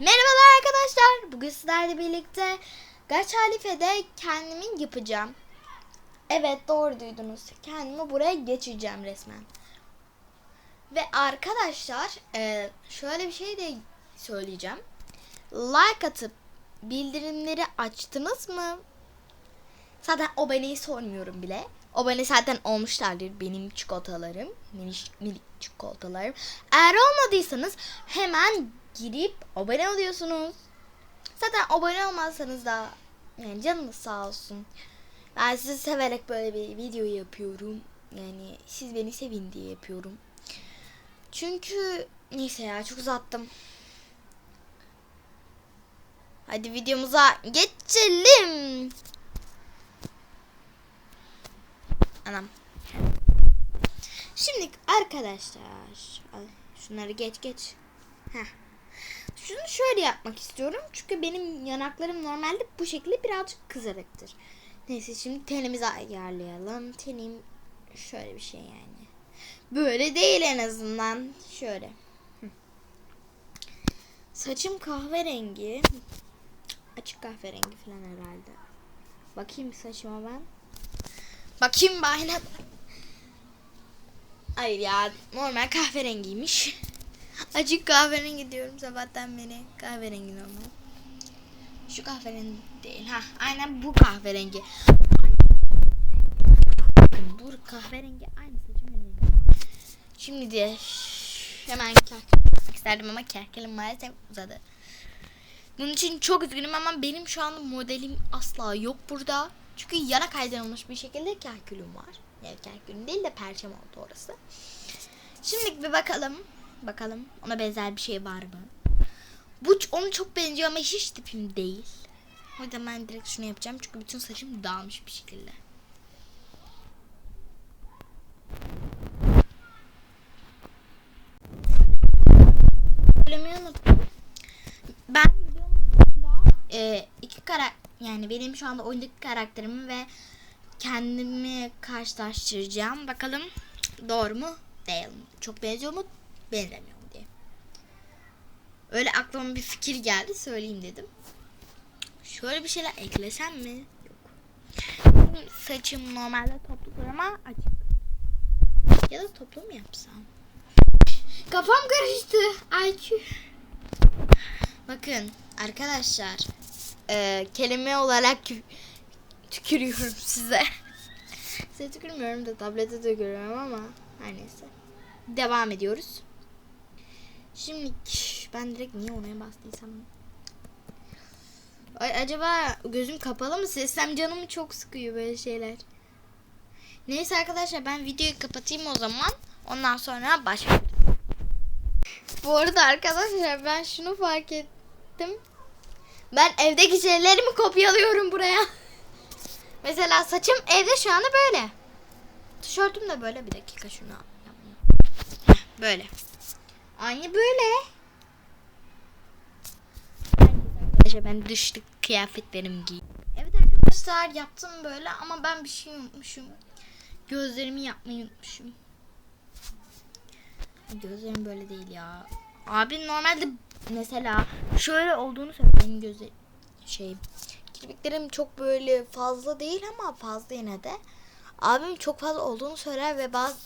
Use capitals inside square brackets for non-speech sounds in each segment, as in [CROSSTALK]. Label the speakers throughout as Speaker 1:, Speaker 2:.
Speaker 1: Merhabalar arkadaşlar. Bugün sizlerle birlikte Gaç Halife'de kendimin yapacağım. Evet doğru duydunuz. Kendimi buraya geçireceğim resmen. Ve arkadaşlar e, şöyle bir şey de söyleyeceğim. Like atıp bildirimleri açtınız mı? Zaten aboneyi sormuyorum bile. Abone zaten olmuşlardır benim çikolatalarım. Minik, minik çikolatalarım. Eğer olmadıysanız hemen girip abone oluyorsunuz. Zaten abone olmazsanız da yani canınız sağ olsun. Ben sizi severek böyle bir video yapıyorum. Yani siz beni sevin diye yapıyorum. Çünkü neyse ya çok uzattım. Hadi videomuza geçelim. Anam. Şimdi arkadaşlar. Şunları geç geç. Heh. Şunu şöyle yapmak istiyorum. Çünkü benim yanaklarım normalde bu şekilde birazcık kızarıktır. Neyse şimdi tenimizi ayarlayalım. Tenim şöyle bir şey yani. Böyle değil en azından. Şöyle. Saçım kahverengi. Açık kahverengi falan herhalde. Bakayım saçıma ben. Bakayım bir aynada. Hayır ya normal kahverengiymiş. Açık kahverengi diyorum sabahtan beri. Kahverengi normal. Şu kahverengi değil. Ha aynen bu kahverengi. Bu kahverengi aynı saçım. Şimdi de hemen kerkelim isterdim ama kerkelim maalesef uzadı. Bunun için çok üzgünüm ama benim şu anda modelim asla yok burada. Çünkü yana kaydırılmış bir şekilde kerkülüm var. Yani kerkülüm değil de perçem oldu orası. Şimdi bir bakalım. Bakalım ona benzer bir şey var mı? Bu onu çok benziyor ama hiç tipim değil. O yüzden ben direkt şunu yapacağım. Çünkü bütün saçım dağılmış bir şekilde. Ben e, iki karakter yani benim şu anda oyundaki karakterimi ve kendimi karşılaştıracağım. Bakalım doğru mu değil mi? Çok benziyor mu? Benzemiyor mu diye. Öyle aklıma bir fikir geldi söyleyeyim dedim. Şöyle bir şeyler eklesem mi? Yok. Saçım normalde topludur ama açık. Ya da toplu mu yapsam? Kafam karıştı. Tüh. Bakın arkadaşlar e, kelime olarak tükürüyorum [LAUGHS] size. size tükürmüyorum da tablete tükürüyorum ama her neyse. Devam ediyoruz. Şimdi ben direkt niye oraya bastıysam. Acaba gözüm kapalı mı? Sesem canımı çok sıkıyor böyle şeyler. Neyse arkadaşlar ben videoyu kapatayım o zaman. Ondan sonra başlayalım. Bu arada arkadaşlar ben şunu fark ettim. Ben evdeki şeylerimi kopyalıyorum buraya. [LAUGHS] Mesela saçım evde şu anda böyle. Tişörtüm de böyle. Bir dakika şunu yapmayayım. Heh, böyle. Aynı böyle. Arkadaşlar ben dışlık kıyafetlerimi giy. Evet arkadaşlar yaptım böyle ama ben bir şey unutmuşum. Gözlerimi yapmayı unutmuşum. Gözlerim böyle değil ya. Abi normalde mesela şöyle olduğunu söyle benim gözlerim şey kirpiklerim çok böyle fazla değil ama fazla yine de. Abim çok fazla olduğunu söyler ve bazı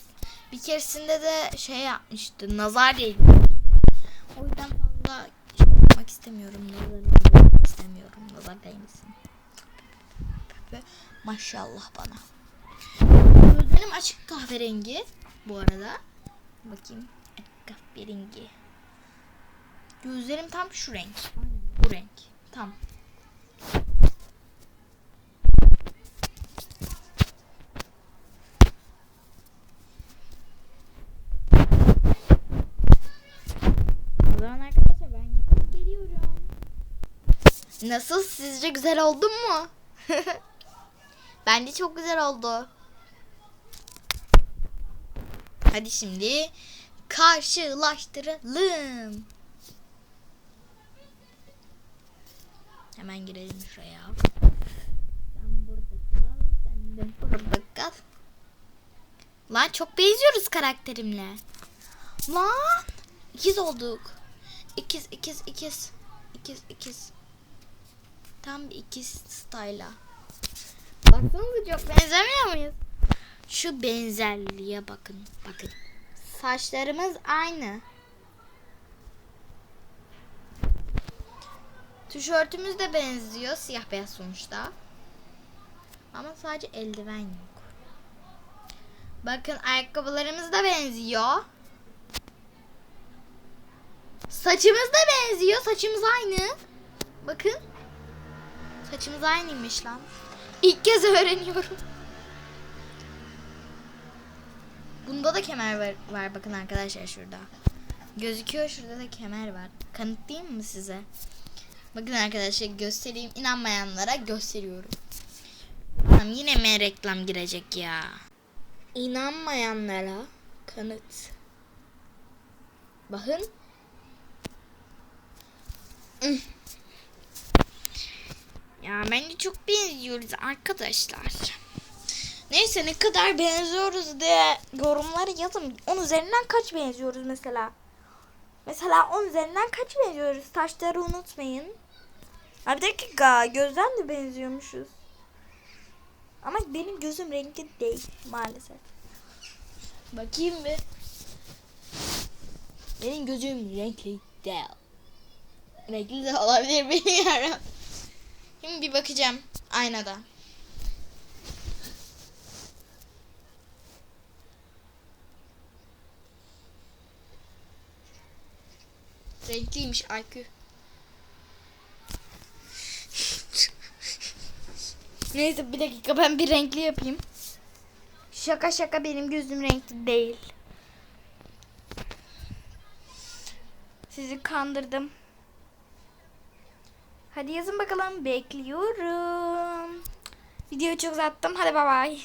Speaker 1: bir keresinde de şey yapmıştı. Nazar değdi. O yüzden fazla şey yapmak istemiyorum. Nazar istemiyorum. Nazar değmesin. Maşallah bana. Gözlerim açık kahverengi bu arada. Bakayım. Kahverengi. Gözlerim tam şu renk. Bu renk. Tam. Zaman arkadaşlar ben geliyorum. Nasıl? Sizce güzel oldum mu? [LAUGHS] Bence çok güzel oldu. Hadi şimdi karşılaştıralım. Hemen girelim şuraya. Sen burada kal, sen de burada kal. Lan çok benziyoruz karakterimle. Lan ikiz olduk. İkiz, ikiz, ikiz. ikiz ikiz. Tam bir ikiz style'a. Baksanıza çok benzemiyor muyuz? Şu benzerliğe bakın. Bakın. Saçlarımız aynı. Tişörtümüz de benziyor. Siyah beyaz sonuçta. Ama sadece eldiven yok. Bakın ayakkabılarımız da benziyor. Saçımız da benziyor. Saçımız aynı. Bakın. Saçımız aynıymış lan. İlk kez öğreniyorum. Bunda da kemer var, var bakın arkadaşlar şurada. Gözüküyor şurada da kemer var. Kanıtlayayım mı size? Bakın arkadaşlar göstereyim. İnanmayanlara gösteriyorum. Tamam yine mi reklam girecek ya? İnanmayanlara kanıt. Bakın. Ya bence çok benziyoruz arkadaşlar. Neyse ne kadar benziyoruz diye yorumlara yazın. 10 üzerinden kaç benziyoruz mesela? Mesela 10 üzerinden kaç benziyoruz? Taşları unutmayın. Ha bir dakika gözden de benziyormuşuz. Ama benim gözüm renkli değil maalesef. Bakayım bir. Benim gözüm renkli değil. Renkli de olabilir [LAUGHS] bilmiyorum. Şimdi bir bakacağım aynada. Renkliymiş IQ. [LAUGHS] Neyse bir dakika ben bir renkli yapayım. Şaka şaka benim gözüm renkli değil. Sizi kandırdım. Hadi yazın bakalım. Bekliyorum. Videoyu çok uzattım. Hadi bay bay.